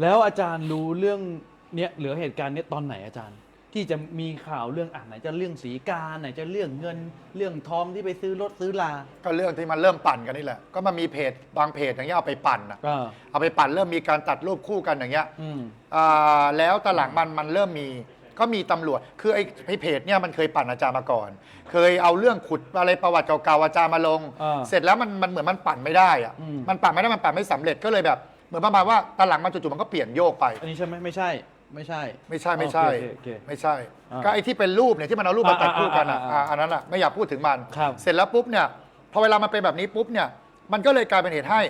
แล้วอาจารย์รู้เรื่องเนี้ยเหลือเหตุการณ์เนี้ยตอนไหนอาจารย์ ที่จะมีข่าวเรื่องอะไหนจะเรื่องสีกาไหนจะเรื่องเงิน เรื่องทองที่ไปซื้อรถซื้อลา ก็เรื่องที่มันเริ่มปั่นกันนี่แหละ ก็มันมีเพจบางเพจอย่างเงี้ยเอาไปปั่นอะอ่า เอาไปปั่นเริ่มมีการตัดรูปคู่กันอย่างเงี้ยอืม อ่าแล้วตอนหลังมันมันเริ่มมี ก็มีตำรวจ คือไอ้ไอ้เพจเนี่ยมันเคยปั่นอาจารย์มาก่อน เคยเอาเรื่องขุดอะไรประวัติเก่าๆอาจารย์มาลง อ่าเสร็จแล้วมันมันเหมือนมันปั่นไม่ได้อะอืม มันปั่นไม่ได้มันปั่นไม่สำเร็จก็เลยแบบ เหมือนประมาณว่าตอนหลังมันจู่ๆมันก็เปลี่ยนโยกไป อันนี้ใช่ไหมไม่ใช่ไม่ใช่ ไม่ใช่ไม่ใช่โอเคโอเคไม่ใช่ อ่าก็ไอ้ที่เป็นรูปเนี่ยที่มันเอารูปมาตัดคู่กันอะอ่าอ่าอ่าอ่าอันนั้นอะไม่อยากพูดถึงมัน ครับ เสร็จแล้วปุ๊บเนี่ยพอเวลามันเป็นแบบนี้ปุ๊บเนี่ยมันก็เลยกลายเป็นเหตุให้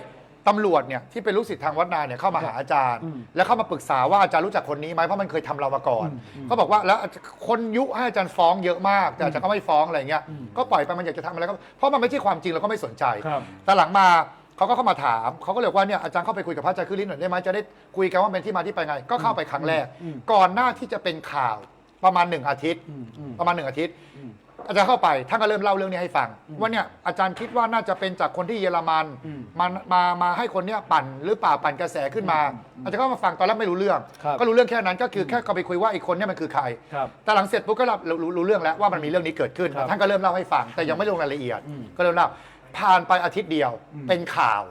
ตำรวจเนี่ยที่เป็นลูกศิษย์ทางวัดนาเนี่ยเข้ามาหาอาจารย์อืมแล้วเข้ามาปรึกษาว่าอาจารย์รู้จักคนนี้ไหมเพราะมันเคยทำเรามาก่อนอืมอืมก็บอกว่าแล้วคนยุให้อาจารย์ฟ้องเยอะมาก แต่อาจารย์ก็ไม่ฟ้องอะไรเงี้ยอืมก็ปล่อยไปมันอยากจะทำอะไรก็เพราะมันไม่ใช่ความจริงเราก็ไม่สนใจ ครับ แต่หลังมา เขาก็เข้ามาถามเขาก็เลยบอกว่าเนี่ยอาจารย์เข้าไปคุยกับพระอาจารย์คือลิ้นหน่อยได้ไหมจะได้คุยกันว่าเป็นที่มาที่ไปไง ก็เข้าไปครั้งแรกอืมก่อนหน้าที่จะเป็นข่าวประมาณหนึ่งอาทิตย์อืมอืมประมาณหนึ่งอาทิตย์อืมอาจารย์เข้าไปท่านก็เริ่มเล่าเรื่องนี้ให้ฟังว่าเนี่ยอาจารย์คิดว่าน่าจะเป็นจากคนที่เยอรมันอืมมามามาให้คนเนี้ยปั่นหรือเปล่าปั่นกระแสขึ้นมา อาจารย์ก็มาฟังตอนแรกไม่รู้เรื่อง ครับก็รู้เรื่องแค่นั้นก็คือแค่ก็ไปคุยว่าไอ้คนเนี้ยมันคือใคร ครับ แต่หลังเสร็จปุ๊บก็รับรู้รู้รู้เรื่องแล้วว่ามันมีเรื่องนี้เกิดขึ้นครับท่านก็เริ่มเล่าให้ฟังแต่ยังไม่ลงรายละเอียดอืมก็เริ่มเล่า ผ่านไปอาทิตย์เดียวเป็นข่าว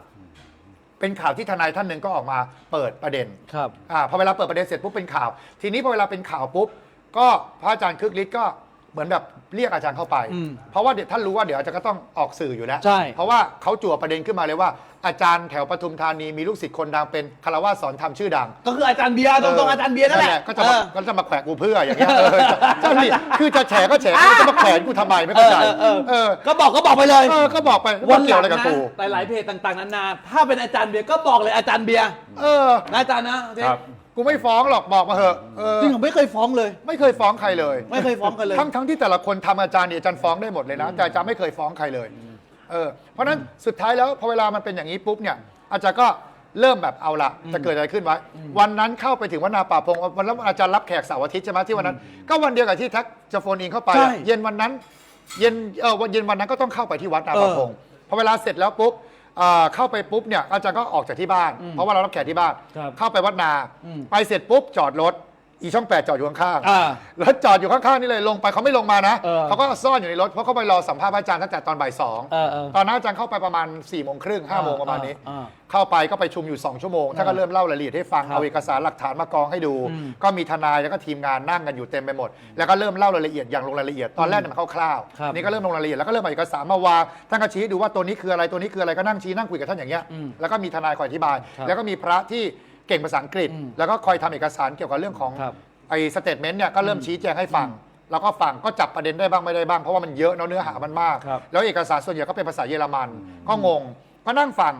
เป็นข่าวที่ทนายท่านหนึ่งก็ออกมาเปิดประเด็นครับ อ่าพอเวลาเปิดประเด็นเสร็จปุ๊บเป็นข่าว ทีนี้พอเวลาเป็นข่าวปุ๊บก็พระอาจารย์คึกฤทธิ์ก็ เหมือนแบบเรียกอาจารย์เข้าไป อืมเพราะว่าเดี๋ยวท่านรู้ว่าเดี๋ยวอาจารย์ก็ต้องออกสื่ออยู่แล้ว ใช่ เพราะว่าเขาจั่วประเด็นขึ้นมาเลยว่า อาจารย์แถวปทุมธานีมีลูกศิษย์คนดังเป็นคารวะสอนธรรมชื่อดัง ก็คืออาจารย์เบียร์ตรงๆอาจารย์เบียร์นั่นแหละก็จะมาเออก็จะมาแขวะกูเพื่ออย่างเงี้ยเออเจ้าหนี่คือจะแฉก็แฉก็จะมาแขวนกูทำไมไม่เข้าใจเออเออเออ ก็บอกก็บอกไปเลยเออก็บอกไปวัว่านหเกี่ยวลัอะไรกับนะกูหลายๆเพจต่างๆนานาถ้าเป็นอาจารย์เบียร์ก็บอกเลยอาจารย์เบียร์เออ นะอาจารย์นะโอเคครับ กูไม่ฟ้องหรอกบอกมาเถอะเออจริงผมไม่เคยฟ้องเลย ไม่เคยฟ้องใครเลย ไม่เคยฟ้องกันเลย ทั้งทั้งที่แต่ละคนทำอาจารย์เนี่ยอาจารย์ฟ้องได้หมดเลยนะแต่อาจารย์ไม่เคยฟ้องใครเลยเออเพราะฉะนั้นสุดท้ายแล้วพอเวลามันเป็นอย่างนี้ปุ๊บเนี่ยอาจารย์ก็เริ่มแบบเอาละจะเกิดอะไรขึ้นวะวันนั้นเข้าไปถึงวัดนาป่าพงวันนั้นอาจารย์รับแขกเสาร์อาทิตย์ใช่ไหมที่วันนั้น ก็วันเดียวกับที่แท็กจะโฟนอินเข้าไปอะใช่ เย็นวันนั้น เย็นเออวันเย็นวันนั้นก็ต้องเข้าไปที่วัดนาป่าพงพอเวลาเสร็จแล้วปุ๊บ เอ่อเข้าไปปุ๊บเนี่ยอาจารย์ก็ออกจากที่บ้าน เพราะว่าเรารับแขกที่บ้าน ครับเข้าไปวัดนา อืม ไปเสร็จปุ๊บจอดรถ อีช่องแปดจอดอยู่ข้างๆอ่ารถจอดอยู่ข้างๆนี่เลยลงไปเขาไม่ลงมานะเออ เขาก็ซ่อนอยู่ในรถเพราะเขาไปรอสัมภาษณ์พระอาจารย์ตั้งแต่ตอนบ่ายสองเออเออ ตอนนั้นอาจารย์เข้าไปประมาณ4ี่โมงครึ่งห้าโมงประมาณนี้ อ่าเข้าไปก็ไปชุมอยู่ 2 ชั่วโมงท่านก็เริ่มเล่ารายละเอียดให้ฟังครับเอาเอกสารหลักฐานมากองให้ดู อืมก็มีทนายแล้วก็ทีมงานนั่งกันอยู่เต็มไปหมด แล้วก็เริ่มเล่ารายละเอียดอย่างลงรายละเอียดตอนแรกเนี่ยมันคร่าวครับๆนี่ก็เริ่มลงรายละเอียดแล้วก็เริ่มเอาเอกสารมาวางท่านก็ชี้ให้ดูว่าตัวนี้คืออะไรตัวนี้คืออะไรก็นั่งชี้นั่งคุยกับท่านอย่างเงี้ยอืมแล้วก็มีทนายคอยอธิบาย ครับ แล้วก็มีพระที่ เก่งภาษาอังกฤษอืมแล้วก็คอยทำเอกสารเกี่ยวกับเรื่องของครับไอ้สเตทเมนต์เนี่ยก็เริ่มชี้แจงให้ฟัง แล้วก็ฟังก็จับประเด็นได้บ้างไม่ได้บ้างเพราะว่ามันเยอะเนาะเนื้อหามันมาก ครับแล้วเอกสารส่วนใหญ่ก็เป็นภาษาเยอรมัน ก็งงก็นั่งฟัง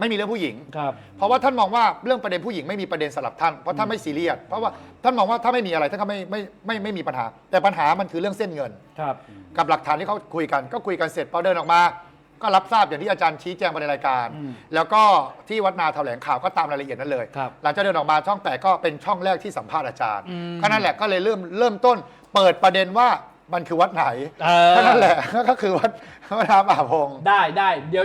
ไม่มีเรื่องผู้หญิง ครับ เพราะว่าท่านมองว่าเรื่องประเด็นผู้หญิงไม่มีประเด็นสำหรับท่านเพราะท่านไม่ซีเรียสเพราะว่าท่านมองว่าถ้าไม่มีอะไรท่านก็ไม่ไม่ไม่ไม่มีปัญหา แต่ปัญหามันคือเรื่องเส้นเงิน ครับ กับหลักฐานที่เขาคุยกันก็คุยกันเสร็จพอเดินออกมา ก็รับทราบอย่างที่อาจารย์ชี้แจงไปในรายการ อืมแล้วก็ที่วัดนาแถลงข่าวก็ตามรายละเอียดนั้นเลย ครับหลังจากเดินออกมาช่องแปดก็เป็นช่องแรกที่สัมภาษณ์อาจารย์อืม ก็นั่นแหละก็เลยเริ่มเริ่มต้น เปิดประเด็นว่ามันคือวัดไหนเออก็นั่นแหละ ก็คือวัดวัดนาป่าพง ได้ได้เดี๋ยว